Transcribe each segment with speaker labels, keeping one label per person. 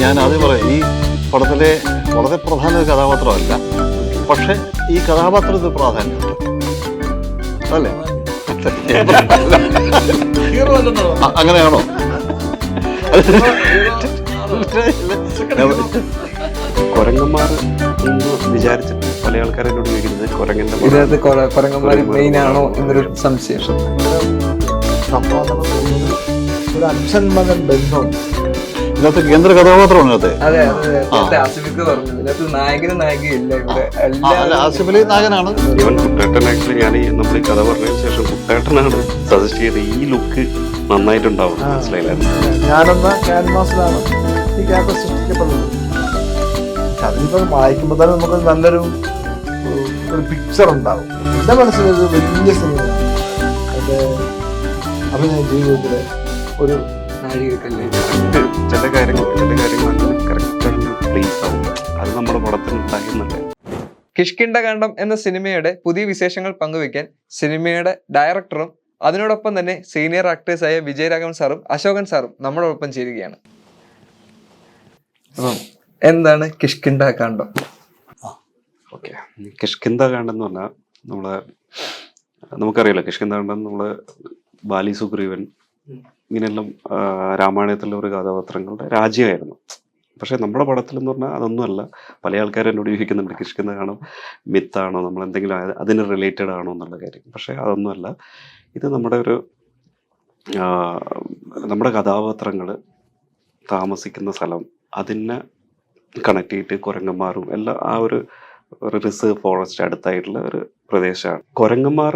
Speaker 1: ഞാൻ ആദ്യം പറയാം ഈ പടത്തിലെ വളരെ പ്രധാന ഒരു കഥാപാത്രമല്ല പക്ഷെ ഈ കഥാപാത്രത്തിന് പ്രാധാന്യമുണ്ട് അല്ലേ? അങ്ങനെയാണോ?
Speaker 2: കുരങ്ങന്മാർ എന്ന് വിചാരിച്ചിട്ട് പല ആൾക്കാരും എന്നോട് ചോദിക്കുന്നത് കുരങ്ങന്റെ.
Speaker 3: ഇതിനകത്ത് കുരങ്ങന്മാര് മെയിൻ ആണോ എന്നൊരു സംശയം.
Speaker 4: ഒരു അച്ഛൻ മകൻ ബന്ധമുണ്ട്.
Speaker 1: ഇതിനകത്ത് കേന്ദ്ര കഥാപാത്രമാണ് ഇതിനകത്ത്.
Speaker 3: അതെ അതെ നേരത്തെ ആസിഫിക്ക് പറഞ്ഞു. ഇതിനകത്ത് നായകനും ഇല്ല ഇവിടെ.
Speaker 1: അല്ല
Speaker 3: എല്ലാവരും
Speaker 1: ആസിഫ് നായകനാണ്.
Speaker 2: ഇവൻ കുട്ടേട്ടൻ ആക്ച്വലി ഞാൻ നമ്മൾ ഈ കഥ പറഞ്ഞതിന് ശേഷം കുട്ടേട്ടനാണ് സജസ്റ്റ് ചെയ്ത് ഈ ലുക്ക് നന്നായിട്ടുണ്ടാവും. മനസ്സിലായില്ലായിരുന്നു
Speaker 4: ഞാനെന്ന ക്യാൻവാസിലാണ് ഈ ക്യാമ്പസ് സൃഷ്ടിക്കപ്പെടുന്നത്. പക്ഷെ അതിനിപ്പോൾ വായിക്കുമ്പോൾ തന്നെ നമുക്ക് നല്ലൊരു ഒരു പിക്ചർ ഉണ്ടാവും. എന്റെ മനസ്സിലൊരു വലിയ സിനിമയാണ് എന്റെ അഭിനയ ജീവിതത്തിലെ ഒരു
Speaker 2: ചില കാര്യങ്ങൾ ചില കാര്യങ്ങൾ അങ്ങനെ കറക്റ്റായിട്ട് പ്ലേസ് ആവും. അത് നമ്മുടെ പടത്തിൽ ഉണ്ടായിരുന്നല്ലേ?
Speaker 3: കിഷ്കിണ്ഡകാന്ഡം എന്ന സിനിമയുടെ പുതിയ വിശേഷങ്ങൾ പങ്കുവയ്ക്കാൻ സിനിമയുടെ ഡയറക്ടറും അതിനോടൊപ്പം തന്നെ സീനിയർ ആക്ടേഴ്സായ വിജയരാഘവൻ സാറും അശോകൻ സാറും നമ്മളോടൊപ്പം ചേരുകയാണ്. അപ്പം എന്താണ് കിഷ്കിണ്ഡകാന്ഡം
Speaker 2: ഓക്കെ. കിഷ്കിന്ത കാണ്ടെന്ന് പറഞ്ഞാൽ നമ്മളെ നമുക്കറിയാലോ കിഷ്കിന്ത കാണ്ടം നമ്മൾ ബാലി സുഗ്രീവൻ ഇങ്ങനെയെല്ലാം രാമായണത്തിലെ ഒരു കഥാപാത്രങ്ങളുടെ രാജ്യമായിരുന്നു. പക്ഷേ നമ്മുടെ പടത്തിൽ എന്ന് പറഞ്ഞാൽ അതൊന്നുമല്ല പല ആൾക്കാരും എന്നോട് ചോദിക്കുന്നുണ്ട് കൃഷിക്കുന്ന കാണും? മിത്താണോ? നമ്മൾ എന്തെങ്കിലും അത് അതിന് റിലേറ്റഡ് ആണോ? എന്നുള്ള കാര്യം. പക്ഷേ അതൊന്നുമല്ല ഇത് നമ്മുടെ ഒരു നമ്മുടെ കഥാപാത്രങ്ങൾ താമസിക്കുന്ന സ്ഥലം അതിനെ കണക്ട് ചെയ്തിട്ട് കുരങ്ങന്മാരും എല്ലാം ആ ഒരു റിസർവ് ഫോറസ്റ്റ് അടുത്തായിട്ടുള്ള ഒരു പ്രദേശമാണ്. കുരങ്ങന്മാർ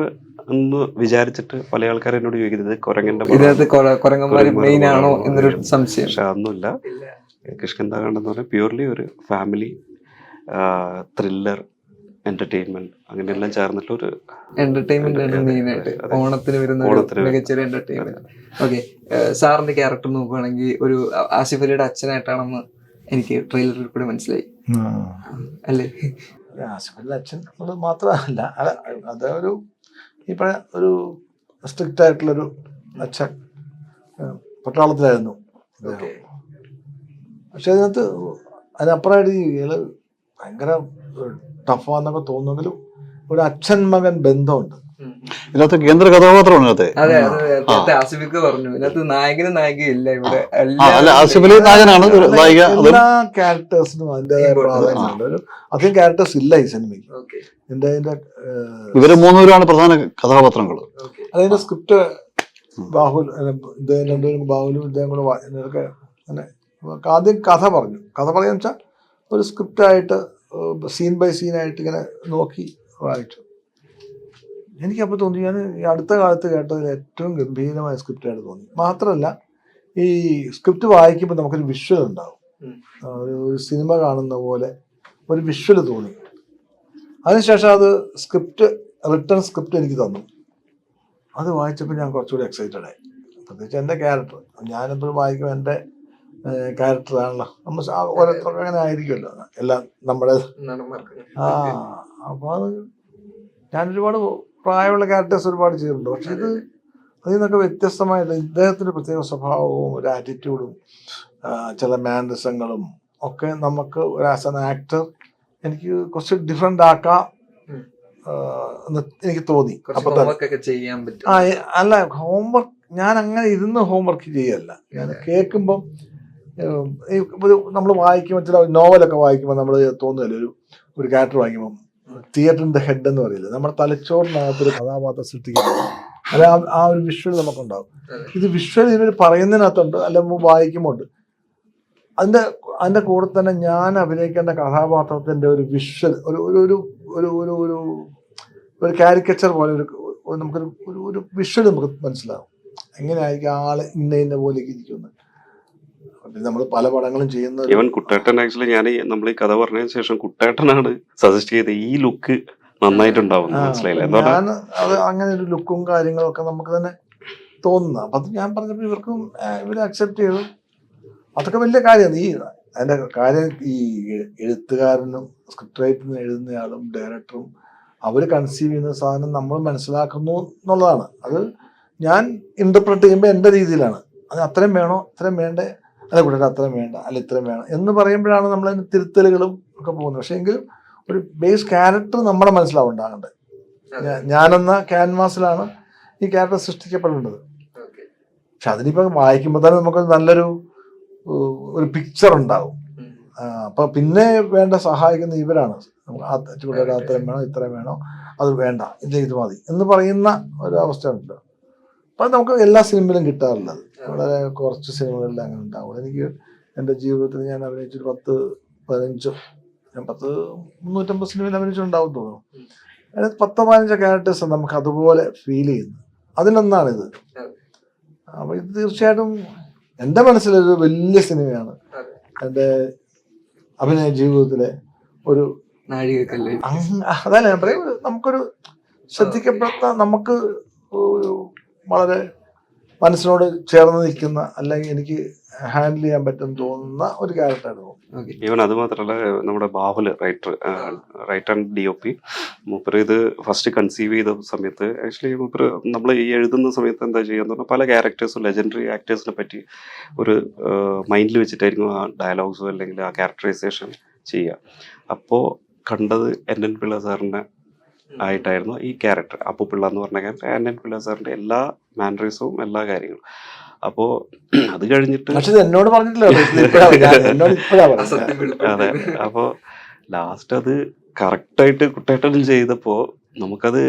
Speaker 2: എന്ന് വിചാരിച്ചിട്ട് പല ആൾക്കാരും എന്നോട് ചോദിക്കുന്നത് കുരങ്ങന്റെ.
Speaker 3: ഇതിനകത്ത് കുരങ്ങന്മാര് മെയിൻ ആണോ എന്നൊരു
Speaker 2: എന്ന്
Speaker 3: സംശയം.
Speaker 2: പക്ഷെ അതൊന്നുമില്ല. കിഷ്കിന്താകാണ്ട് എന്ന് പറഞ്ഞാൽ പ്യൂർലി ഒരു ഫാമിലി ത്രില്ലർ എന്റർടൈൻമെന്റ് അങ്ങനെയെല്ലാം ചേർന്നിട്ടുള്ള ഒരു
Speaker 3: എന്റർടൈൻമെന്റ് ആണ് മെയിൻ ആയിട്ട്. ഓണത്തിന് വരുന്ന മികച്ചൊരു എന്റർടൈൻമെന്റ് ഓക്കെ സാറിന്റെ ക്യാരക്ടർ നോക്കുകയാണെങ്കിൽ ഒരു ആസിഫ് അലിയുടെ അച്ഛനായിട്ടാണെന്ന് എനിക്ക് ട്രെയിലറിൽ കൂടെ മനസ്സിലായി. അല്ലേ?
Speaker 4: ആസിഫ് അലിയുടെ അച്ഛൻ മാത്രമല്ല. അതൊരു അത് ഒരു പറഞ്ഞ ഒരു സ്ട്രിക്റ്റ് ആയിട്ടുള്ളൊരു അച്ഛൻ പട്ടാളത്തിലായിരുന്നു. പക്ഷെ അതിനകത്ത് അതിനപ്പുറമായിട്ട് ഇയാൾ ഭയങ്കര ടഫാന്നൊക്കെ തോന്നുമെങ്കിലും ഒരു അച്ഛൻ മകൻ ബന്ധമുണ്ട്
Speaker 1: ഇതിനകത്ത് കേന്ദ്ര കഥാപാത്രമാണ് ഇതിനകത്ത്.
Speaker 3: അതെ ആസിഫിക്ക് പറഞ്ഞു. ഇതിനകത്ത് നായകനും നായികയും ഇല്ല ഇവിടെ.
Speaker 1: ആ അല്ല
Speaker 3: എല്ലാവരും
Speaker 1: ആസിഫ് അലി നായകനാണ് നായിക.
Speaker 4: എല്ലാ ക്യാരക്ടേഴ്സിനും
Speaker 3: അതിന്റെതായ.
Speaker 4: പ്രാധാന്യമുണ്ട് ഒരു അധികം ക്യാരക്ടേഴ്സ് ഇല്ല ഈ സിനിമയ്ക്ക്. എന്റെ ഏഹ്,
Speaker 1: ഇവർ മൂന്നുപേരാണ് പ്രധാന കഥാപാത്രങ്ങൾ.
Speaker 4: അതിന്റെ സ്ക്രിപ്റ്റ് ബാഹുൽ ഇദ്ദേഹം രണ്ടുപേരും ബാഹുലും ഇദ്ദേഹം കൂടെ ഇതൊക്കെ അങ്ങനെ ആദ്യം കഥ പറഞ്ഞു. കഥ പറയാന്ന് വെച്ചാൽ ഒരു സ്ക്രിപ്റ്റായിട്ട് സീൻ ബൈ സീനായിട്ട് ഇങ്ങനെ നോക്കി വായിച്ചു. എനിക്കപ്പോൾ തോന്നി ഞാൻ ഈ അടുത്ത കാലത്ത് കേട്ടതിൽ ഏറ്റവും ഗംഭീരമായ സ്ക്രിപ്റ്റായിട്ട് തോന്നി. മാത്രമല്ല ഈ സ്ക്രിപ്റ്റ് വായിക്കുമ്പോൾ നമുക്കൊരു വിഷ്വൽ ഉണ്ടാവും. ഒരു സിനിമ കാണുന്ന പോലെ ഒരു വിഷ്വൽ തോന്നി. അതിനുശേഷം അത് സ്ക്രിപ്റ്റ് റിട്ടേൺ സ്ക്രിപ്റ്റ് എനിക്ക് തന്നു. അത് വായിച്ചപ്പോൾ ഞാൻ കുറച്ചുകൂടി എക്സൈറ്റഡ് ആയി. പ്രത്യേകിച്ച് എന്റെ ക്യാരക്ടർ ഞാനെപ്പോഴും വായിക്കുമ്പോൾ എന്റെ ക്യാരക്ടറാണല്ലോ നമ്മൾ ഓരോരുത്തർക്കും അങ്ങനെ ആയിരിക്കുമല്ലോ. എല്ലാം നമ്മുടെ. ആ അപ്പോൾ അത് ഞാൻ ഒരുപാട് പ്രായമുള്ള ക്യാരക്ടേഴ്സ് ഒരുപാട് ചെയ്തിട്ടുണ്ട്. പക്ഷെ ഇത് അതിൽ നിന്നൊക്കെ വ്യത്യസ്തമായിട്ട് ഇദ്ദേഹത്തിന്റെ പ്രത്യേക സ്വഭാവവും ഒരു ആറ്റിറ്റ്യൂഡും ചില മാനറിസങ്ങളും ഒക്കെ നമുക്ക് ഒരു ആസ് ആൻ ആക്ടർ എനിക്ക് കുറച്ച് ഡിഫറെന്റ് ആക്കാം. എന്ന് എനിക്ക് തോന്നി. അപ്പൊ
Speaker 3: ചെയ്യാൻ പറ്റും.
Speaker 4: അല്ല ഹോംവർക്ക് ഞാൻ അങ്ങനെ ഇരുന്ന് ഹോംവർക്ക് ചെയ്യല്ല. ഞാൻ കേൾക്കുമ്പം നമ്മൾ വായിക്കുമ്പോൾ ചില നോവലൊക്കെ വായിക്കുമ്പോൾ നമ്മൾ തോന്നുമല്ലോ ഒരു ഒരു ക്യാരക്ടർ വായിക്കുമ്പോൾ തിയേറ്ററിന്റെ ഹെഡ് എന്ന് പറയില്ല? നമ്മുടെ തലച്ചോറിനകത്ത് ഒരു കഥാപാത്രം സൃഷ്ടിക്കുന്നത് അല്ല ആ- ഒരു വിഷ്വൽ നമുക്കുണ്ടാവും.
Speaker 3: അതെ.
Speaker 4: ഇത് വിഷ്വൽ ഇവർ പറയുന്നതിനകത്തുണ്ട് അല്ല വായിക്കുമ്പോണ്ട്. അതിന്റെ അതിന്റെ കൂടെ തന്നെ ഞാൻ അഭിനയിക്കേണ്ട കഥാപാത്രത്തിന്റെ ഒരു വിഷ്വൽ ഒരു ഒരു ഒരു ഒരു ഒരു ഒരു കാരിക്കച്ചർ പോലെ ഒരു നമുക്കൊരു ഒരു ഒരു വിഷ്വൽ നമുക്ക് മനസ്സിലാവും. എങ്ങനെയായിരിക്കും ആൾ ഇന്ന ഇന്ന പോലെ ഇരിക്കുന്നത് നമ്മൾ പല പടങ്ങളും ചെയ്യുന്ന
Speaker 2: ഇവൻ കുട്ടേട്ടൻ ആക്ച്വലി ഞാൻ നമ്മൾ ഈ കഥ പറഞ്ഞതിന് ശേഷം കുട്ടേട്ടനാണ് സജസ്റ്റ് ചെയ്ത ഈ ലുക്ക് നന്നായിട്ടുണ്ടാവും മനസ്സിലായില്ല?
Speaker 4: ഞാൻ അത് അങ്ങനെ ഒരു ലുക്കും കാര്യങ്ങളും ഒക്കെ നമുക്ക് തന്നെ തോന്നുന്ന. അപ്പൊ അത് ഞാൻ പറഞ്ഞപ്പോൾ ഇവർക്കും ഇവർ അക്സെപ്റ്റ് ചെയ്തു. അതൊക്കെ വലിയ കാര്യമാണ്. ഈ അതിന്റെ കാര്യം ഈ എഴുത്തുകാരനും സ്ക്രിപ്റ്റ് റൈറ്ററിനും എഴുതുന്നയാളും ഡയറക്ടറും അവർ കൺസീവ് ചെയ്യുന്ന സാധനം നമ്മൾ മനസ്സിലാക്കുന്നു എന്നുള്ളതാണ്. അത് ഞാൻ ഇന്റർപ്രറ്റ് ചെയ്യുമ്പോൾ എന്റെ രീതിയിലാണ്. അത് അത്രയും വേണോ? അത്രയും വേണ്ടേ? അല്ല കൂടെ അത്രയും വേണ്ട അല്ല ഇത്രയും വേണം എന്ന് പറയുമ്പോഴാണ് നമ്മൾ അതിന് തിരുത്തലുകളും ഒക്കെ പോകുന്നത്. പക്ഷേ എങ്കിലും ഒരു ബേസ് ക്യാരക്ടർ നമ്മുടെ മനസ്സിലാവും ഉണ്ടാകേണ്ടത് ഞാ- ഞാനെന്ന ക്യാൻവാസിലാണ് ഈ ക്യാരക്ടർ സൃഷ്ടിക്കപ്പെടേണ്ടത്. പക്ഷെ അതിനിപ്പോൾ വായിക്കുമ്പോൾ തന്നെ നമുക്ക് നല്ലൊരു ഒരു പിക്ചർ ഉണ്ടാവും. ആ, അപ്പൊ പിന്നെ വേണ്ട സഹായിക്കുന്ന ഇവരാണ്. അത്രയും വേണോ ഇത്രയും വേണോ അത് വേണ്ട ഇത് ഇത് മതി എന്ന് പറയുന്ന ഒരു ഉണ്ട് അപ്പൊ നമുക്ക് എല്ലാ സിനിമയിലും കിട്ടാറുള്ളത്. വളരെ കുറച്ച് സിനിമകളിൽ അങ്ങനെ ഉണ്ടാവും എനിക്ക് എന്റെ ജീവിതത്തിൽ ഞാൻ അഭിനയിച്ചൊരു പത്ത് പതിനഞ്ചോ ഞാൻ പത്ത് മുന്നൂറ്റമ്പത് സിനിമയിൽ അഭിനയിച്ചിട്ടുണ്ടാവും തോന്നുന്നു. അതിനകത്ത് പത്തോ പതിനഞ്ചോ ക്യാരക്ടേഴ്സ് നമുക്ക് അതുപോലെ ഫീൽ ചെയ്യുന്നു അതിലൊന്നാണിത്. അപ്പൊ ഇത് തീർച്ചയായിട്ടും എന്റെ മനസ്സിലൊരു വലിയ സിനിമയാണ്. എന്റെ അഭിനയ ജീവിതത്തിലെ ഒരു
Speaker 3: നാഴികക്കല്ല്.
Speaker 4: അതല്ല ഞാൻ പറയും നമുക്കൊരു ശ്രദ്ധിക്കപ്പെടുന്ന നമുക്ക് ഒരു വളരെ മനസ്സിനോട് ചേർന്ന് നിൽക്കുന്ന അല്ലെങ്കിൽ എനിക്ക് ഹാൻഡിൽ ചെയ്യാൻ പറ്റും തോന്നുന്ന ഒരു ക്യാരക്ടറായിരുന്നു
Speaker 2: ഈവൻ അത് മാത്രമല്ല നമ്മുടെ Bahul writer writer and D O P മൂപ്പർ ഇത് ഫസ്റ്റ് കൺസീവ് ചെയ്ത സമയത്ത് ആക്ച്വലി മൂപ്പർ നമ്മൾ ഈ എഴുതുന്ന സമയത്ത് എന്താ ചെയ്യാന്ന് പറഞ്ഞാൽ പല ക്യാരക്ടേഴ്സും ലെജൻഡറി ആക്ടേഴ്സിനെ പറ്റി ഒരു മൈൻഡിൽ വെച്ചിട്ടായിരിക്കും ആ ഡയലോഗ്സോ അല്ലെങ്കിൽ ആ ക്യാരക്ടറൈസേഷൻ ചെയ്യുക. അപ്പോൾ കണ്ടത് എൻ എൻ പിള്ള സാറിനെ ആയിട്ടായിരുന്നു ഈ ക്യാരക്ടർ. അപ്പു പിള്ള എന്ന് പറഞ്ഞ ക്യാരക്ടർ എൻ പിള്ള സാറിന്റെ എല്ലാ മാനറിസവും എല്ലാ കാര്യങ്ങളും. അപ്പോൾ അത് കഴിഞ്ഞിട്ട്
Speaker 4: എന്നോട് പറഞ്ഞിട്ടില്ല
Speaker 2: അതെ. അപ്പോ ലാസ്റ്റ് അത് കറക്റ്റായിട്ട് കുട്ടേട്ടൻ ചെയ്തപ്പോ നമുക്കത്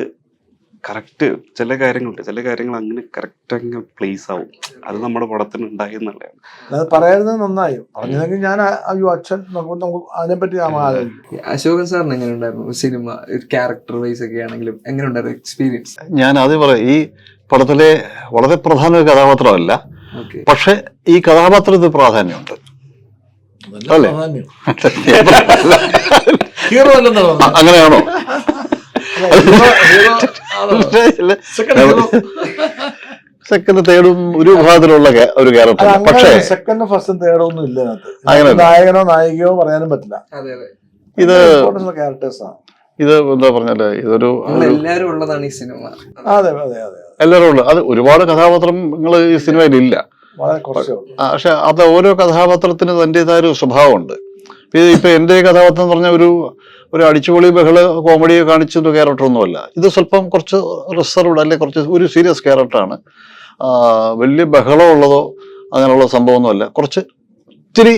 Speaker 2: കറക്റ്റ് ചില കാര്യങ്ങളുണ്ട്. ചില കാര്യങ്ങൾ അങ്ങനെ കറക്റ്റ് അങ്ങ് പ്ലേസ് ആവും. അത് നമ്മുടെ പടത്തിന് ഉണ്ടായി എന്നുള്ളതാണ്.
Speaker 4: അത് പറയുന്നത് നന്നായി. പറഞ്ഞതെങ്കിൽ ഞാൻ അയ്യോ അച്ഛൻ നമുക്ക് പറ്റി അതിനെപ്പറ്റി
Speaker 3: അശോകൻ സാറിന് എങ്ങനെ ഉണ്ടായിരുന്നു? സിനിമ ക്യാരക്ടർ വൈസ് ഒക്കെ ആണെങ്കിലും എങ്ങനെ ഉണ്ടായിരുന്നു എക്സ്പീരിയൻസ്
Speaker 1: ഞാൻ ആദ്യം പറയാം ഈ പടത്തിലെ വളരെ പ്രധാന ഒരു കഥാപാത്രമല്ല. പക്ഷെ ഈ കഥാപാത്രത്തിന് പ്രാധാന്യമുണ്ട്. അല്ലേ?
Speaker 4: ഹീറോ അല്ലെന്നാ
Speaker 1: അങ്ങനെയാണോ? സെക്കൻഡ് തേർഡും ഒരു വിഭാഗത്തിലുള്ള ഒരു ക്യാരക്ടർ പക്ഷേ
Speaker 4: സെക്കൻഡ് ഫസ്റ്റും തേർഡും ഒന്നും ഇല്ല
Speaker 1: അങ്ങനെ
Speaker 4: നായകനോ നായികയോ പറയാനും പറ്റില്ല.
Speaker 3: അതെ അതെ.
Speaker 1: ഇത്
Speaker 4: ക്യാരക്ടേഴ്സ് ആണ്.
Speaker 1: ഇത് എന്താ പറഞ്ഞാൽ ഇതൊരു
Speaker 3: എല്ലാവരും എല്ലാരും ഉള്ളതാണ് ഈ സിനിമ.
Speaker 4: അതെ അതെ അതെ
Speaker 1: എല്ലാവരും ഉള്ളത് അത് ഒരുപാട് കഥാപാത്രം കഥാപാത്രങ്ങൾ ഈ സിനിമയിൽ ഇല്ല.
Speaker 4: വളരെ കുറച്ചേ ഉള്ളൂ.
Speaker 1: ആ, പക്ഷെ അത് ഓരോ കഥാപാത്രത്തിന് തന്റെതായ ഒരു സ്വഭാവമുണ്ട്. ഇപ്പൊ എന്റെ കഥാപാത്രം എന്ന് പറഞ്ഞ ഒരു ഒരു അടിച്ചുപൊളി ബഹൾ കോമഡി കാണിച്ചൊരു ക്യാരക്ടറൊന്നുമല്ല ഇത് സ്വല്പം കുറച്ച് റിസർവ്ഡ് അല്ലെ കുറച്ച് ഒരു സീരിയസ് ക്യാരക്ടറാണ് വലിയ ബഹളമുള്ളതോ അങ്ങനെയുള്ള സംഭവമൊന്നുമല്ല. കുറച്ച് ഇത്തിരി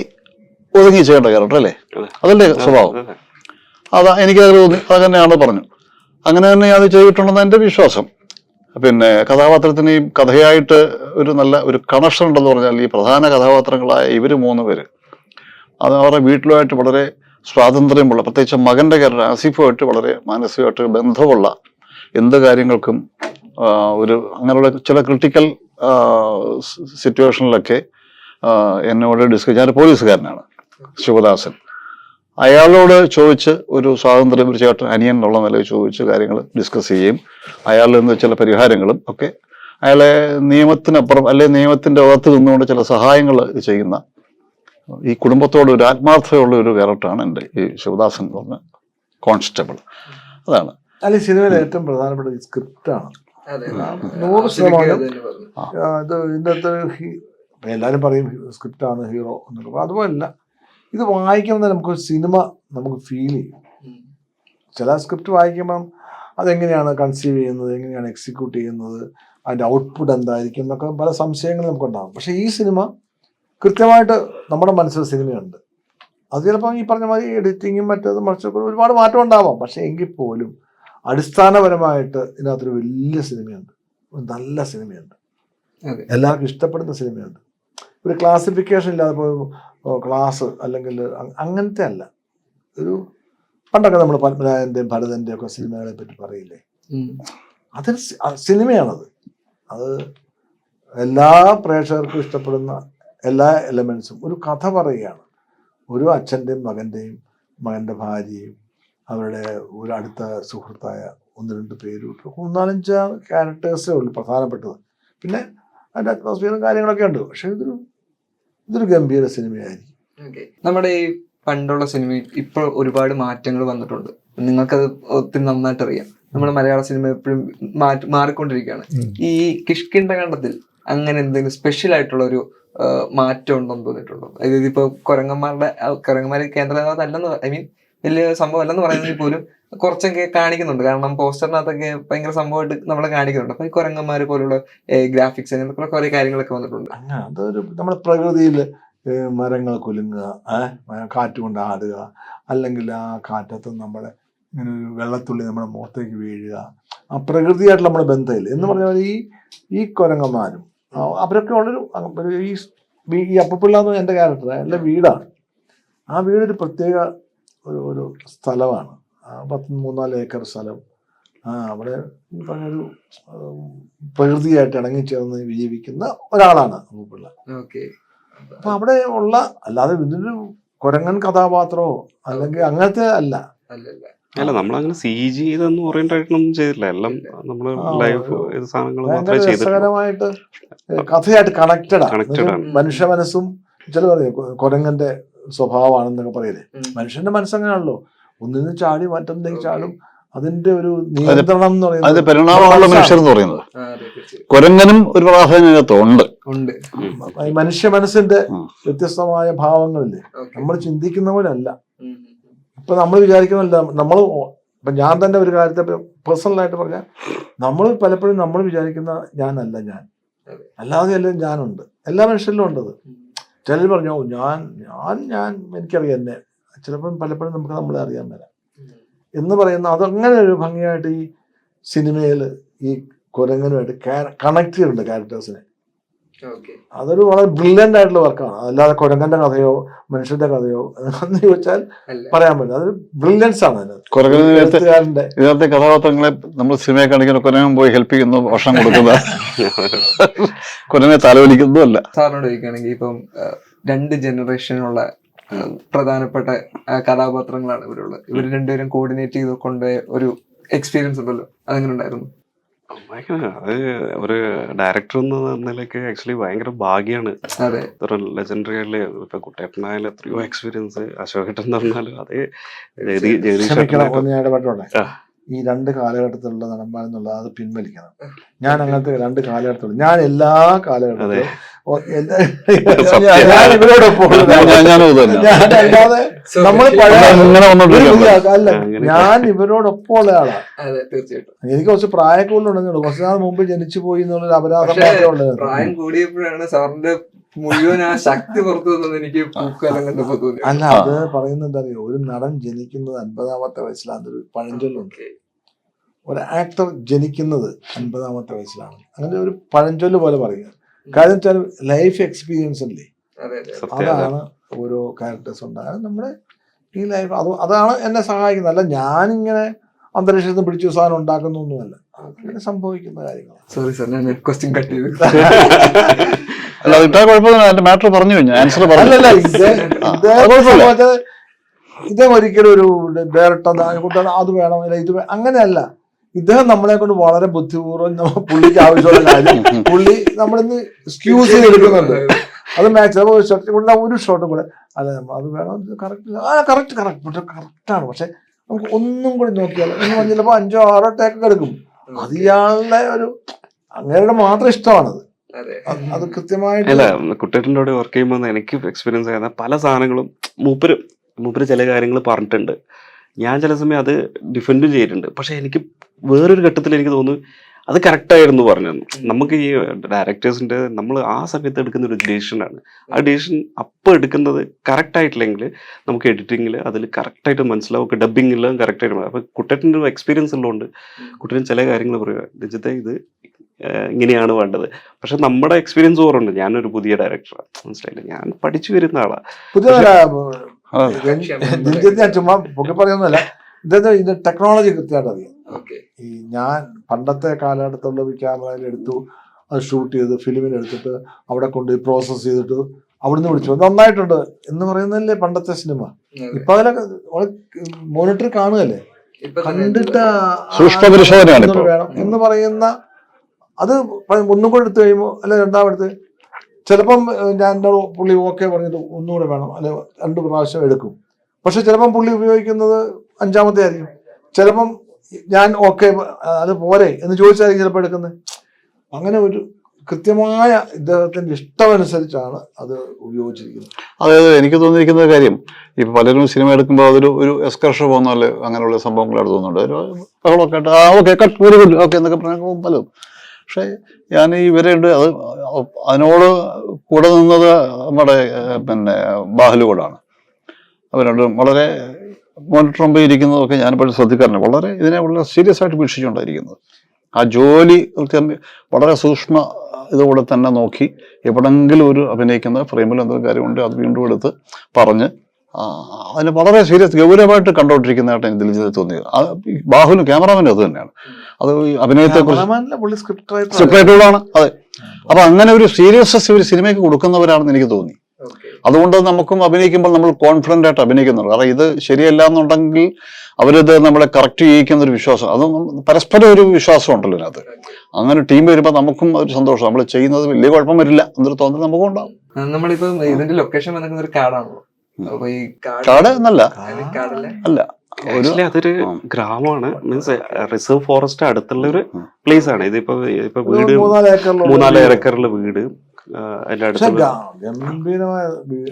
Speaker 1: ഒതുങ്ങി ചെയ്യേണ്ട ക്യാരക്ടർ അല്ലേ?
Speaker 2: അതെ.
Speaker 1: അതല്ലേ സ്വഭാവം?
Speaker 2: അതാ.
Speaker 1: എനിക്കത് തോന്നി. അത് തന്നെയാണ് പറഞ്ഞു അങ്ങനെ തന്നെ അത് ചെയ്തിട്ടുണ്ടെന്ന് എന്റെ വിശ്വാസം. പിന്നെ കഥാപാത്രത്തിന് ഈ കഥയായിട്ട് ഒരു നല്ല ഒരു കണക്ഷൻ ഉണ്ടെന്ന് പറഞ്ഞാൽ ഈ പ്രധാന കഥാപാത്രങ്ങളായ ഇവർ മൂന്ന് പേര്. അത് അവരുടെ വീട്ടിലുമായിട്ട് വളരെ സ്വാതന്ത്ര്യമുള്ള പ്രത്യേകിച്ച് മകന്റെ കാര്യം ആസിഫുമായിട്ട് വളരെ മാനസികമായിട്ട് ബന്ധമുള്ള എന്ത് കാര്യങ്ങൾക്കും ഒരു അങ്ങനെയുള്ള ചില ക്രിട്ടിക്കൽ സിറ്റുവേഷനിലൊക്കെ എന്നോട് ഡിസ്കസ് ഞാൻ പോലീസുകാരനാണ് ശിവദാസൻ. അയാളോട് ചോദിച്ച് ഒരു സ്വാതന്ത്ര്യം തീർച്ചയായിട്ടും അനിയൻ എന്നുള്ള നിലയിൽ ചോദിച്ച് കാര്യങ്ങൾ ഡിസ്കസ് ചെയ്യും അയാളിൽ നിന്ന് ചില പരിഹാരങ്ങളും ഒക്കെ അയാളെ നിയമത്തിനപ്പുറം അല്ലെ നിയമത്തിന്റെ അകത്ത് നിന്നുകൊണ്ട് ചില സഹായങ്ങൾ ചെയ്യുന്ന ഈ കുടുംബത്തോട് ഒരു ആത്മാർത്ഥതയുള്ള ഒരു ക്യാരക്ടറാണ് എന്റെ ഈ ശിവദാസൻ എന്ന് പറഞ്ഞ കോൺസ്റ്റബിൾ. അതാണ്.
Speaker 4: അല്ല സിനിമയിലെ ഏറ്റവും പ്രധാനപ്പെട്ട ഈ സ്ക്രിപ്റ്റാണ്.
Speaker 3: അതെ
Speaker 4: നൂറ് ശതമാനം. ഇത് ഇതിന്റെ അകത്ത് എല്ലാവരും പറയും സ്ക്രിപ്റ്റാണ് ഹീറോ എന്നൊക്കെ അതുപോലെ അതുപോലല്ല ഇത് വായിക്കുമ്പോൾ തന്നെ നമുക്ക് സിനിമ നമുക്ക് ഫീൽ ചെയ്യും. ചില സ്ക്രിപ്റ്റ് വായിക്കുമ്പം അതെങ്ങനെയാണ് കൺസീവ് ചെയ്യുന്നത് എങ്ങനെയാണ് എക്സിക്യൂട്ട് ചെയ്യുന്നത് അതിന്റെ ഔട്ട്പുട്ട് എന്തായിരിക്കും എന്നൊക്കെ പല സംശയങ്ങൾ നമുക്കുണ്ടാകും. പക്ഷേ ഈ സിനിമ കൃത്യമായിട്ട് നമ്മുടെ മനസ്സിൽ സിനിമയുണ്ട് അത് ചിലപ്പോൾ ഈ പറഞ്ഞ മാതിരി എഡിറ്റിങ്ങും മറ്റേതും മറിച്ചൊക്കെ ഒരുപാട് മാറ്റം ഉണ്ടാവാം. പക്ഷേ എങ്കിൽ പോലും അടിസ്ഥാനപരമായിട്ട് ഇതിനകത്തൊരു വലിയ സിനിമയുണ്ട്. നല്ല സിനിമയുണ്ട്. എല്ലാവർക്കും ഇഷ്ടപ്പെടുന്ന സിനിമയുണ്ട്. ഒരു ക്ലാസിഫിക്കേഷൻ ഇല്ലാതെ ഇപ്പോൾ ക്ലാസ് അല്ലെങ്കിൽ അങ്ങനത്തെ അല്ല. ഒരു പണ്ടൊക്കെ നമ്മൾ പത്മനാഭന്റെയും ഭരതന്റെയും ഒക്കെ സിനിമകളെ പറ്റി പറയില്ലേ? അതൊരു സിനിമയാണത്. അത് എല്ലാ പ്രേക്ഷകർക്കും ഇഷ്ടപ്പെടുന്ന എല്ലാ എലമെൻസും ഒരു കഥ പറയുകയാണ്. ഒരു അച്ഛന്റെയും മകന്റെയും മകന്റെ ഭാര്യയും അവരുടെ ഒരു അടുത്ത സുഹൃത്തായ ഒന്ന് രണ്ട് പേരും മൂന്നാലഞ്ച് ക്യാരക്ടേഴ്സേ ഉള്ളൂ പ്രധാനപ്പെട്ടത്. പിന്നെ അതിന്റെ അറ്റ്മോസ്ഫിയറും കാര്യങ്ങളൊക്കെ ഉണ്ട്. പക്ഷേ ഇതൊരു ഇതൊരു ഗംഭീര സിനിമയായിരിക്കും.
Speaker 3: Okay. നമ്മുടെ ഈ പണ്ടുള്ള സിനിമയിൽ ഇപ്പോൾ ഒരുപാട് മാറ്റങ്ങൾ വന്നിട്ടുണ്ട്. നിങ്ങൾക്കത് ഒത്തിരി നന്നായിട്ട് അറിയാം നമ്മുടെ മലയാള സിനിമ എപ്പോഴും മാറ്റി മാറിക്കൊണ്ടിരിക്കുകയാണ്. ഈ കിഷ്കിണ്ട കണ്ടത്തിൽ അങ്ങനെ എന്തെങ്കിലും സ്പെഷ്യൽ ആയിട്ടുള്ള ഒരു മാറ്റം ഉണ്ടെന്ന് തോന്നിയിട്ടുണ്ടോ അതായത് ഇപ്പൊ കുരങ്ങന്മാരുടെ കുരങ്ങന്മാർ കേന്ദ്രനാഥ് അല്ലെന്ന് ഐ മീൻ വലിയ സംഭവം അല്ലെന്ന് പറയുന്നതിൽ പോലും കുറച്ചൊക്കെ കാണിക്കുന്നുണ്ട്. കാരണം പോസ്റ്ററിനകത്തൊക്കെ ഭയങ്കര സംഭവമായിട്ട് നമ്മളെ കാണിക്കുന്നുണ്ട്. അപ്പൊ ഈ കുരങ്ങന്മാർ പോലുള്ള ഗ്രാഫിക്സ് അങ്ങനത്തെ കുറെ കാര്യങ്ങളൊക്കെ വന്നിട്ടുണ്ട്.
Speaker 4: അതൊരു നമ്മുടെ പ്രകൃതിയിൽ മരങ്ങൾ കുലുങ്ങുക കാറ്റ് കൊണ്ട് ആടുക അല്ലെങ്കിൽ ആ കാറ്റത്ത് നമ്മുടെ ഇങ്ങനെ ഒരു വെള്ളത്തുള്ളി നമ്മുടെ മുഖത്തേക്ക് വീഴുക. ആ പ്രകൃതിയായിട്ടുള്ള നമ്മുടെ ബന്ധമില്ല. എന്ന് പറഞ്ഞാൽ ഈ ഈ കുരങ്ങന്മാരും അവരൊക്കെ ഉള്ളൊരു ഈ ഈ അപ്പപ്പിള്ള എന്ന് എന്റെ ക്യാരക്ടർ എന്റെ വീടാണ്. ആ വീടൊരു പ്രത്യേക ഒരു ഒരു സ്ഥലമാണ്. പത്ത് മൂന്നാൽ ഏക്കർ സ്ഥലം. ആ അവിടെ ഈ പറഞ്ഞൊരു പ്രകൃതിയായിട്ട് ഇണങ്ങിച്ചേർന്ന് ജീവിക്കുന്ന ഒരാളാണ് അപ്പപ്പിള്ള
Speaker 3: ഓക്കെ.
Speaker 4: അപ്പൊ അവിടെ ഉള്ള അല്ലാതെ ഇതൊരു കുരങ്ങൻ കഥാപാത്രമോ അല്ലെങ്കിൽ അങ്ങനത്തെ അല്ല.
Speaker 3: അല്ലല്ല
Speaker 2: നമ്മൾ അങ്ങനെ സി ജി ഇതൊന്നും ഓറിയന്റ് ആയിട്ടൊന്നും ചെയ്തില്ല എല്ലാം നമ്മൾ ലൈഫ് സാധനങ്ങൾ മാത്രമേ ചെയ്തിട്ടുള്ളൂ.
Speaker 4: കഥയായിട്ട് കണക്റ്റഡ്
Speaker 2: കണക്റ്റഡ് ആണ്.
Speaker 4: മനുഷ്യ മനസ്സും ചില പറയും കുരങ്ങന്റെ സ്വഭാവമാണെന്നൊക്കെ പറയില്ലേ. മനുഷ്യന്റെ മനസ്സങ്ങനെയാണല്ലോ. നിന്ന് ചാടി മറ്റൊന്നിലേക്ക് ചാടും. അതിന്റെ ഒരു നിയന്ത്രണം എന്ന്
Speaker 1: അതിന്റെ
Speaker 4: പറയുന്നത്.
Speaker 1: പരിണാമമുള്ള മനുഷ്യർ എന്ന് പറയുന്നത് കൊരങ്ങനും ഒരു പ്രാധാന്യം അതിനകത്തുണ്ട്
Speaker 3: ഉണ്ട്.
Speaker 4: ഈ മനുഷ്യ മനസ്സിന്റെ. വ്യത്യസ്തമായ ഭാവങ്ങളില്ലേ? നമ്മൾ ചിന്തിക്കുന്ന പോലെ അല്ല ഇപ്പൊ നമ്മൾ വിചാരിക്കുന്നില്ല നമ്മൾ ഇപ്പൊ ഞാൻ തന്നെ ഒരു കാര്യത്തെ പേഴ്സണലായിട്ട് പറഞ്ഞാൽ നമ്മൾ പലപ്പോഴും നമ്മൾ വിചാരിക്കുന്ന ഞാനല്ല ഞാൻ. അല്ലാതെ എല്ലാം ഞാനുണ്ട് എല്ലാ മനുഷ്യരിലും ഉണ്ടത്. ചിലർ പറഞ്ഞു ഞാൻ ഞാൻ ഞാൻ എനിക്കറിയാം എന്നെ ചിലപ്പം പലപ്പോഴും നമുക്ക് നമ്മളെ അറിയാൻ വരാം എന്ന് പറയുന്ന അതങ്ങനെ ഒരു ഭംഗിയായിട്ട് ഈ സിനിമയിൽ ഈ കുരങ്ങനുമായിട്ട് കണക്ട് ചെയ്തിട്ടുണ്ട് ക്യാരക്ടേഴ്സിനെ. അതൊരു വളരെ ബ്രില്യന്റ് ആയിട്ടുള്ള വർക്കാണ് അല്ലാതെ കുരങ്ങന്റെ കഥയോ മനുഷ്യന്റെ കഥയോ എന്ന് ചോദിച്ചാൽ പറയാൻ പറ്റില്ല. അതൊരു ബ്രില്യൻസ് ആണ്
Speaker 1: ഇതിനകത്തെ കഥാപാത്രങ്ങളെ നമ്മൾ സിനിമയെ കാണിക്കുന്ന കുരങ്ങൻ പോയി ഹെൽപ്പ് ചെയ്യുന്നു ഭക്ഷണം കൊടുക്കുന്ന. കുരങ്ങനെ തലവലിക്കുന്നതും അല്ല
Speaker 3: സാറിനോട് ചോദിക്കുകയാണെങ്കിൽ ഇപ്പം രണ്ട് ജനറേഷനുള്ള പ്രധാനപ്പെട്ട കഥാപാത്രങ്ങളാണ് ഇവരുള്ളത്. ഇവർ രണ്ടുപേരും കോർഡിനേറ്റ് ചെയ്ത് കൊണ്ടുപോയ ഒരു എക്സ്പീരിയൻസ് ഉണ്ടല്ലോ. അതെങ്ങനെ ഉണ്ടായിരുന്നു?
Speaker 2: ഭയങ്കര അത് ഒരു ഡയറക്ടർ എന്ന നിലയ്ക്ക് ആക്ച്വലി ഭയങ്കര ഇത്ര ലെജൻഡറി ഇപ്പൊ കുട്ടേട്ടനായാലും എത്രയോ എക്സ്പീരിയൻസ് അശോകേട്ടൻ എന്ന് പറഞ്ഞാലും അതേ ജഗദീഷ്.
Speaker 4: ഈ രണ്ട് കാലഘട്ടത്തിലുള്ള നടന്മാരെന്നുള്ളത് അത് പിൻവലിക്കണം. ഞാൻ അങ്ങനത്തെ രണ്ട് കാലഘട്ടത്തിലുള്ള ഞാൻ എല്ലാ കാലഘട്ടത്തിലും. ഞാൻ ഇവരോടൊപ്പം ഉള്ള
Speaker 3: തീർച്ചയായിട്ടും.
Speaker 4: എനിക്ക് കുറച്ച് പ്രായക്കൂടുതലുണ്ടെന്നുള്ളൂ കുറച്ച് നാൾ മുമ്പ് ജനിച്ചു പോയി എന്നുള്ളൊരു അപരാധം
Speaker 3: പക്ഷേ
Speaker 4: മാത്രമേ ഉള്ളത്
Speaker 3: പ്രായം കൂടിയപ്പോഴാണ് സാറിന്റെ മുഴുവൻ ആ ശക്തി പുറത്തു വന്നത് എനിക്ക് പൂക്കാലം കണ്ടപ്പോ തോന്നി
Speaker 4: അല്ല അത് പറയുന്നത് എന്താ അറിയോ? ഒരു നടൻ ജനിക്കുന്നത് അൻപതാമത്തെ വയസ്സിലാണ്. ഒരു പഴഞ്ചൊല്ലുണ്ട്. ഒരു ആക്ടർ ജനിക്കുന്നത് അൻപതാമത്തെ വയസ്സിലാണ്. അങ്ങനെ ഒരു പഴഞ്ചൊല്ല് പോലെ പറയുക. കാര്യം വെച്ചാൽ ലൈഫ് എക്സ്പീരിയൻസ് അല്ലേ. അതാണ് ഓരോ ക്യാരക്ടേഴ്സ് ഉണ്ടായത് നമ്മുടെ ഈ ലൈഫ് അത് അതാണ് എന്നെ സഹായിക്കുന്നത്. അല്ല ഞാനിങ്ങനെ അന്തരീക്ഷത്തിൽ നിന്ന് പിടിച്ചു സാധനം ഉണ്ടാക്കുന്ന ഒന്നുമല്ല അങ്ങനെ സംഭവിക്കുന്ന കാര്യങ്ങളാണ്.
Speaker 3: സോറി സാർ ഞാൻ ക്വസ്റ്റ്യൻ കട്ട് ചെയ്തു.
Speaker 1: അല്ല ഇട്ടാ കുഴപ്പമില്ല അതിന്റെ മാറ്റർ പറഞ്ഞു കഴിഞ്ഞു. ആൻസർ പറഞ്ഞു.
Speaker 4: അല്ലല്ല
Speaker 1: കുഴപ്പമില്ല.
Speaker 4: സംഭവത്തിൽ ഇദ്ദേഹം ഒരിക്കലും ഒരു ഡയറക്ടർ അത് വേണം അല്ല ഇത് അങ്ങനെയല്ല. ഇദ്ദേഹം നമ്മളെ കൊണ്ട് വളരെ ബുദ്ധിപൂർവം പുള്ളിക്ക് ആവശ്യമുള്ള കാര്യം പുള്ളി നമ്മളിന്ന് എക്സ്ക്യൂസ് ചെയ്ത് എടുക്കുന്നുണ്ട് അത് മാച്ച് അപ്പോൾ ഷോട്ട് കൂടെ ഒരു ഷോട്ടും കൂടെ അല്ല നമ്മ- അത് വേണം? കറക്റ്റ് ആ കറക്റ്റ് കറക്റ്റ് പക്ഷെ കറക്റ്റാണ് പക്ഷെ നമുക്ക് ഒന്നും കൂടി നോക്കിയാൽ എന്ന് പറഞ്ഞപ്പോൾ അഞ്ചോ ആറോ ടേക്ക് എടുക്കും. അത് ഇയാളുടെ ഒരു അങ്ങനെ മാത്രം ഇഷ്ടമാണത്.
Speaker 3: അതെ.
Speaker 4: അത് അത് കൃത്യമായിട്ട്
Speaker 2: അല്ല കുട്ടികളുടെ കൂടെ വർക്ക് ചെയ്യുമ്പോൾ എനിക്ക് എക്സ്പീരിയൻസ് ആയിരുന്ന പല സാധനങ്ങളും മൂപ്പര് മൂപ്പര് ചില കാര്യങ്ങൾ പറഞ്ഞിട്ടുണ്ട്. ഞാൻ ചില സമയം അത് ഡിഫെൻഡ് ചെയ്തിട്ടുണ്ട്. പക്ഷെ എനിക്ക് വേറൊരു ഘട്ടത്തിൽ എനിക്ക് തോന്നുന്നു അത് കറക്റ്റായിരുന്നു പറഞ്ഞു നമുക്ക് ഈ ഡയറക്ടേഴ്സിന്റെ നമ്മൾ ആ സമയത്ത് എടുക്കുന്ന ഒരു ഡിസിഷനാണ് ആ ഡിസിഷൻ അപ്പം എടുക്കുന്നത് കറക്റ്റ് ആയിട്ടില്ലെങ്കിൽ നമുക്ക് എഡിറ്റിങ്ങിൽ അതിൽ കറക്റ്റായിട്ട് മനസ്സിലാവും. ഡബിങ്ങിലും കറക്റ്റായിട്ട് അപ്പോൾ കുട്ടേട്ടന്റെ ഒരു എക്സ്പീരിയൻസ് ഉള്ളതുകൊണ്ട് കുട്ടേട്ടൻ ചില കാര്യങ്ങൾ പറയുക രഞ്ജിത്തെ ഇത് ഇങ്ങനെയാണ് വേണ്ടത്. പക്ഷെ നമ്മുടെ എക്സ്പീരിയൻസ് ഓർമ്മയുണ്ട്. ഞാനൊരു പുതിയ ഡയറക്ടറാണ് മനസ്സിലായില്ല? ഞാൻ പഠിച്ചു വരുന്ന ആളാണ്
Speaker 4: പുതിയ ചുമ്മാ പൊക്കി പറയുന്നല്ല ഇതെന്താ ഇത് ടെക്നോളജി കൃത്യമായിട്ട് അറിയാം. ഈ ഞാൻ പണ്ടത്തെ കാലഘട്ടത്തുള്ള ക്യാമറയിൽ എടുത്തു അത് ഷൂട്ട് ചെയ്ത് ഫിലിമിൽ എടുത്തിട്ട് അവിടെ കൊണ്ടുപോയി പ്രോസസ്സ് ചെയ്തിട്ട് അവിടുന്ന് വിളിച്ചു നന്നായിട്ടുണ്ട് എന്ന് പറയുന്നതല്ലേ പണ്ടത്തെ സിനിമ ഇപ്പൊ അതിലൊക്കെ മോണിറ്റർ കാണുകയല്ലേ? കണ്ടിട്ട്. വേണം. എന്ന് പറയുന്ന അത് ഒന്നും കൂടെ എടുത്തു കഴിയുമ്പോൾ അല്ലെ രണ്ടാമടുത്ത് ചിലപ്പം ഞാൻ എന്റെ പുള്ളി ഓക്കെ പറഞ്ഞിട്ട് ഒന്നുകൂടെ വേണം. അല്ലെ രണ്ട് പ്രാവശ്യം എടുക്കും. പക്ഷെ ചിലപ്പം പുള്ളി ഉപയോഗിക്കുന്നത് അഞ്ചാമത്തെ ആയിരിക്കും. ചിലപ്പം ഞാൻ ഓക്കെ അത് പോരെ എന്ന് ചോദിച്ചായിരിക്കും ചിലപ്പോൾ എടുക്കുന്നത്. അങ്ങനെ ഒരു കൃത്യമായ ഇദ്ദേഹത്തിന്റെ ഇഷ്ടമനുസരിച്ചാണ് അത് ഉപയോഗിച്ചിരിക്കുന്നത്.
Speaker 1: അതായത് എനിക്ക് തോന്നിയിരിക്കുന്ന കാര്യം ഇപ്പൊ പലരും സിനിമ എടുക്കുമ്പോൾ അതൊരു ഒരു എസ്കർഷ പോകുന്ന അങ്ങനെയുള്ള സംഭവങ്ങളായിട്ട് തോന്നുന്നുണ്ട്. ഒരു ബഹളമൊക്കെ ആ ഓക്കെ കട്ട് എന്നൊക്കെ പറഞ്ഞാൽ പലതും. പക്ഷേ ഞാൻ ഈ ഇവരുണ്ട് അത് അതിനോട് കൂടെ നിന്നത് നമ്മുടെ പിന്നെ ബാഹുലുകൂടാണ് അവരുണ്ട് വളരെ മോണിറ്റർ മുമ്പിൽ ഇരിക്കുന്നതൊക്കെ ഞാൻ പണ്ട് ശ്രദ്ധിക്കാറുണ്ട്. വളരെ ഇതിനെ വളരെ സീരിയസ് ആയിട്ട് വീക്ഷിച്ചുകൊണ്ടായിരിക്കുന്നത്. ആ ജോലി വളരെ സൂക്ഷ്മ ഇതോടെ തന്നെ നോക്കി എവിടെങ്കിലും ഒരു അഭിനയിക്കുന്ന ഫ്രെയിമിൽ എന്തെങ്കിലും കാര്യമുണ്ട് അത് വീണ്ടും എടുത്ത് പറഞ്ഞ് അതിന് വളരെ സീരിയസ് ഗൗരവമായിട്ട് കണ്ടോണ്ടിരിക്കുന്നതായിട്ട് എനിക്ക് ഇതിൽ തോന്നിയത്. ബാഹുലും ക്യാമറാമാനും അത് തന്നെയാണ്. അത്
Speaker 4: അഭിനയത്തെ കുറിച്ച് സ്ക്രിപ്റ്റ് റൈറ്റർ
Speaker 1: അതെ. അപ്പൊ അങ്ങനെ ഒരു സീരിയസ്നെസ് ഒരു സിനിമയ്ക്ക് കൊടുക്കുന്നവരാണെന്ന് എനിക്ക് തോന്നി. അതുകൊണ്ട് നമുക്കും അഭിനയിക്കുമ്പോൾ നമ്മൾ കോൺഫിഡന്റ് ആയിട്ട് അഭിനയിക്കുന്നുണ്ട്. കാരണം ഇത് ശരിയല്ല എന്നുണ്ടെങ്കിൽ അവരിത് നമ്മളെ കറക്റ്റ് ചെയ്യിക്കുന്ന ഒരു വിശ്വാസം. അത് പരസ്പരം ഒരു വിശ്വാസം ഉണ്ടല്ലോ ഇതിനകത്ത്. അങ്ങനെ ടീം വരുമ്പോൾ നമുക്കും ഒരു സന്തോഷം. നമ്മൾ ചെയ്യുന്നത് വലിയ കുഴപ്പം വരില്ല എന്നൊരു തോന്നൽ നമുക്കും ഉണ്ടാവും.
Speaker 3: നമ്മളിപ്പം ഇതിന്റെ ലൊക്കേഷൻ വന്നിരിക്കുന്ന ഒരു കാടാണല്ലോ. ഈ കാട്
Speaker 1: കാട് എന്നല്ല.
Speaker 3: കാടല്ലേ?
Speaker 1: അല്ല
Speaker 2: ആക്ച്വലി അതൊരു. ഗ്രാമമാണ്. മീൻസ് റിസർവ് ഫോറസ്റ്റ് അടുത്തുള്ള ഒരു പ്ലേസ് ആണ്. ഇതിപ്പോ ഇപ്പൊ വീട് മൂന്നാൽ ഏക്കറിലെ വീട്.
Speaker 4: ഗംഭീരമായ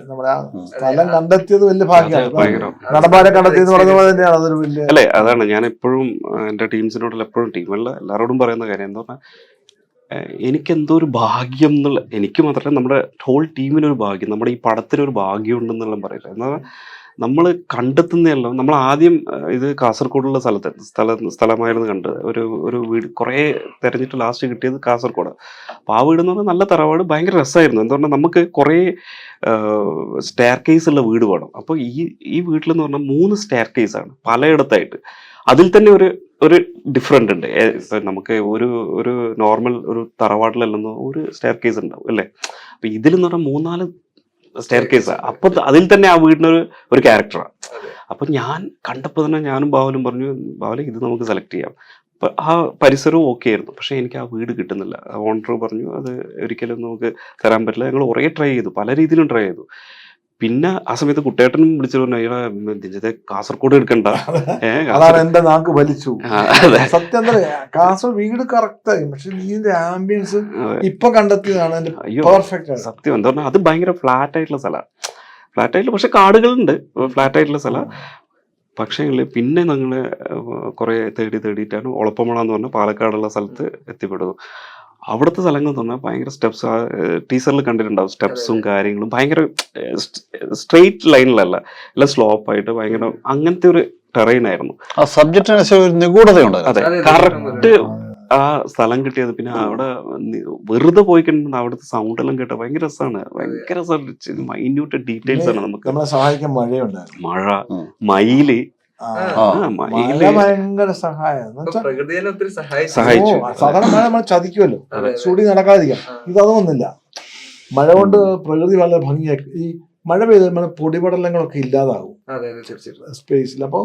Speaker 4: നമ്മുടെ ആ സ്ഥലം കണ്ടെത്തിയത് വലിയ ഭാഗ്യമാണ്.
Speaker 2: ഭയങ്കരം.
Speaker 4: നടന്മാരെ കണ്ടെത്തിയെന്ന് പറഞ്ഞ പോലെ തന്നെയാണ് അതൊരു വലിയ
Speaker 2: അല്ലെ അതാണ്. ഞാൻ എപ്പോഴും എന്റെ ടീംസിനോടുള്ള എപ്പോഴും ടീമുകളിലെ എല്ലാവരോടും പറയുന്ന കാര്യം എന്താ പറഞ്ഞാൽ എനിക്ക് എന്തോ ഒരു ഭാഗ്യം എന്നുള്ള എനിക്ക് മാത്രമല്ല നമ്മുടെ ഹോൾ ടീമിനൊരു ഭാഗ്യം നമ്മുടെ ഈ പടത്തിനൊരു ഭാഗ്യം ഉണ്ടെന്നുള്ള പറയില്ല. എന്താ നമ്മൾ കണ്ടെത്തുന്നതല്ലോ. നമ്മൾ ആദ്യം ഇത് കാസർഗോഡുള്ള സ്ഥലത്ത് സ്ഥല സ്ഥലമായിരുന്നു കണ്ടത്. ഒരു ഒരു വീട് കുറേ തിരഞ്ഞിട്ട് ലാസ്റ്റ് കിട്ടിയത് കാസർഗോഡ് അപ്പോൾ ആ വീട് എന്ന് പറഞ്ഞാൽ നല്ല തറവാട് ഭയങ്കര രസമായിരുന്നു എന്താ പറഞ്ഞാൽ നമുക്ക് കുറേ സ്റ്റെയർ കേസ് ഉള്ള വീട് വേണം. അപ്പോൾ ഈ ഈ വീട്ടിലെന്ന് പറഞ്ഞാൽ മൂന്ന് സ്റ്റെയർ കേസ് ആണ് പലയിടത്തായിട്ട്. അതിൽ തന്നെ ഒരു ഒരു ഡിഫറെന്റ് ഉണ്ട്. നമുക്ക് ഒരു ഒരു നോർമൽ ഒരു തറവാട്ടിലല്ലെന്നോ ഒരു സ്റ്റെയർ കേസ് ഉണ്ടാവും അല്ലേ? അപ്പൊ ഇതിലെന്ന് പറഞ്ഞാൽ മൂന്നാൽ സ്റ്റെയർ കേസ് അപ്പൊ അതിൽ തന്നെ ആ വീടിനൊരു ഒരു ക്യാരക്ടറാണ് അപ്പൊ ഞാൻ കണ്ടപ്പോൾ തന്നെ ഞാനും ബാവലും പറഞ്ഞു ബാവലെ ഇത് നമുക്ക് സെലക്ട് ചെയ്യാം. ആ പരിസരവും ഓക്കെ ആയിരുന്നു. പക്ഷെ എനിക്ക് ആ വീട് കിട്ടുന്നില്ല. ഓണർ പറഞ്ഞു അത് ഒരിക്കലും നമുക്ക് തരാൻ പറ്റില്ല. ഞങ്ങൾ കുറേ ട്രൈ ചെയ്തു. പല രീതിയിലും ട്രൈ ചെയ്തു. പിന്നെ ആ സമയത്ത് കുട്ടേട്ടനും വിളിച്ചു പറഞ്ഞു അയ്യാ ദിഞ്ചത്തെ കാസർഗോഡ് എടുക്കണ്ട.
Speaker 4: അതാണ് എന്റെ നാക്ക് വലിച്ചു. സത്യം കാസർഗോഡ് വീട് കറക്റ്റ് ആയി. പക്ഷെ ഇതിന്റെ ആംബിയൻസ്. ഇപ്പൊ കണ്ടെത്തിയതാണ് പെർഫെക്റ്റ്
Speaker 2: സത്യം. എന്താ പറഞ്ഞാൽ അത് ഭയങ്കര ഫ്ലാറ്റ് ആയിട്ടുള്ള സ്ഥലമാണ് ഫ്ലാറ്റ് ആയിട്ടുള്ള പക്ഷെ കാടുകളുണ്ട്. ഫ്ലാറ്റ് ആയിട്ടുള്ള സ്ഥലം. പക്ഷേ പിന്നെ ഞങ്ങൾ കുറെ തേടി തേടിയിട്ടാണ് ഒളപ്പമുള എന്ന് പറഞ്ഞ പാലക്കാടുള്ള സ്ഥലത്ത് എത്തിപ്പെടുന്നു അവിടുത്തെ സ്ഥലങ്ങൾ തന്നെ ഭയങ്കര സ്റ്റെപ്സ് ടീച്ചറിൽ കണ്ടിട്ടുണ്ടാവും സ്റ്റെപ്സും കാര്യങ്ങളും. ഭയങ്കര സ്ട്രെയിറ്റ് ലൈനിലല്ല അല്ല. സ്ലോപ്പ് ആയിട്ട് ഭയങ്കര അങ്ങനത്തെ ഒരു ടെറൈൻ ആയിരുന്നു.
Speaker 1: ആ ഒരു നിഗൂഢതയുണ്ട്.
Speaker 2: അതെ
Speaker 3: അതെ,
Speaker 2: കറക്റ്റ് ആ സ്ഥലം കിട്ടിയത്. പിന്നെ അവിടെ വെറുതെ പോയി കഴിഞ്ഞാൽ അവിടുത്തെ സൗണ്ട് എല്ലാം കേട്ട ഭയങ്കര രസമാണ് ഭയങ്കര മൈന്യൂട്ട് ഡീറ്റെയിൽസ് ആണ് നമുക്ക്. മഴ മയിൽ
Speaker 4: ഭയങ്കര സഹായം.
Speaker 3: സഹായിച്ചു.
Speaker 4: സാധാരണ മഴ നമ്മൾ ചതിക്കുമല്ലോ. ചൂടി നടക്കാതിരിക്കാം.
Speaker 3: ഇത്
Speaker 4: ഇതൊന്നുമില്ല. മഴ കൊണ്ട് പ്രകൃതി വളരെ ഭംഗിയാക്കി. ഈ മഴ പെയ്ത് കഴിയുമ്പോൾ പൊടിപടലങ്ങളൊക്കെ ഇല്ലാതാകും
Speaker 3: അതെ അതെ തീർച്ചയായിട്ടും.
Speaker 4: സ്പേസിൽ. അപ്പോൾ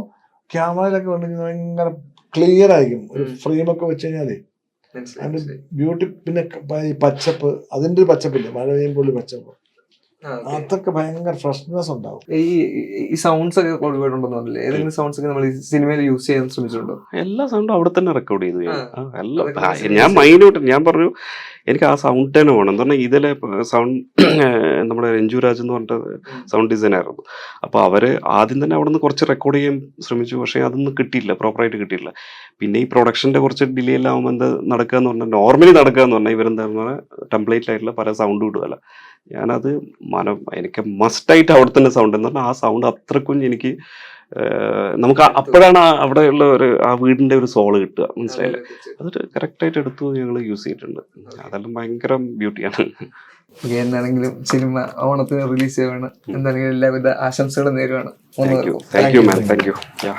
Speaker 4: ക്യാമറയിലൊക്കെ ഉണ്ടെങ്കിൽ ഭയങ്കര ക്ലിയർ ആയിരിക്കും. ഒരു ഫ്രെയിം ഒക്കെ വെച്ച് കഴിഞ്ഞാലേ അതിന്റെ ബ്യൂട്ടി പിന്നെ പച്ചപ്പ് അതിന്റെ ഒരു പച്ചപ്പില്ലേ? മഴ പെയ്യുമ്പോൾ പച്ചപ്പ്. അതൊക്കെ ഭയങ്കര ഫ്രഷ്നെസ് ഉണ്ടാവും.
Speaker 3: ഈ ഈ സൗണ്ട്സ് ഒക്കെ ഒരുപാടുണ്ടെന്ന് പറഞ്ഞില്ലേ? ഏതെങ്കിലും സൗണ്ട്സ് ഒക്കെ നമ്മൾ സിനിമയിൽ യൂസ് ചെയ്യാൻ ശ്രമിച്ചിട്ടുണ്ടോ?
Speaker 2: എല്ലാ സൗണ്ടും അവിടെ തന്നെ റെക്കോർഡ് ചെയ്തു ഞാൻ. എല്ലാം. ഞാൻ മൈന്യൂട്ട് ഞാൻ പറഞ്ഞു എനിക്ക് ആ സൗണ്ട് തന്നെ വേണം. എന്ന് പറഞ്ഞാൽ ഇതിലെ സൗണ്ട് നമ്മുടെ രഞ്ജു രാജ് എന്ന് പറഞ്ഞിട്ട് സൗണ്ട് ഡിസൈനർ ആയിരുന്നു. അപ്പോൾ അവർ ആദ്യം തന്നെ അവിടെ നിന്ന് കുറച്ച് റെക്കോർഡ് ചെയ്യാൻ ശ്രമിച്ചു. പക്ഷേ അതൊന്നും കിട്ടിയില്ല പ്രോപ്പറായിട്ട് കിട്ടിയില്ല. പിന്നെ ഈ പ്രൊഡക്ഷന്റെ കുറച്ച് ഡിലേ എല്ലാം ആകുമ്പോൾ എന്താ നടക്കുക എന്ന് പറഞ്ഞാൽ നോർമലി നടക്കുക എന്ന് പറഞ്ഞാൽ ഇവരെന്താ പറഞ്ഞാൽ ടെംപ്ലേറ്റ് ആയിട്ടുള്ള പല സൗണ്ട് ഇടുകയല്ല ഞാനത് മനം എനിക്ക് മസ്റ്റായിട്ട് അവിടെ തന്നെ സൗണ്ട് എന്ന് പറഞ്ഞാൽ ആ സൗണ്ട് അത്രക്കും എനിക്ക് നമുക്ക് അപ്പോഴാണ് അവിടെയുള്ള ഒരു ആ വീടിന്റെ ഒരു സോൾ കിട്ടുക. മനസ്സിലായില്ലേ? അതൊരു കറക്റ്റായിട്ട് എടുത്തു ഞങ്ങൾ യൂസ് ചെയ്തിട്ടുണ്ട്. അതെല്ലാം ഭയങ്കര ബ്യൂട്ടിയാണ്
Speaker 3: എന്താണെങ്കിലും സിനിമ ഓണത്തിന് റിലീസ് ചെയ്യുവാണ് എന്താണെങ്കിലും എല്ലാവിധ ആശംസകളും നേരുവാണ്.
Speaker 2: Thank you thank you ma'am thank you yeah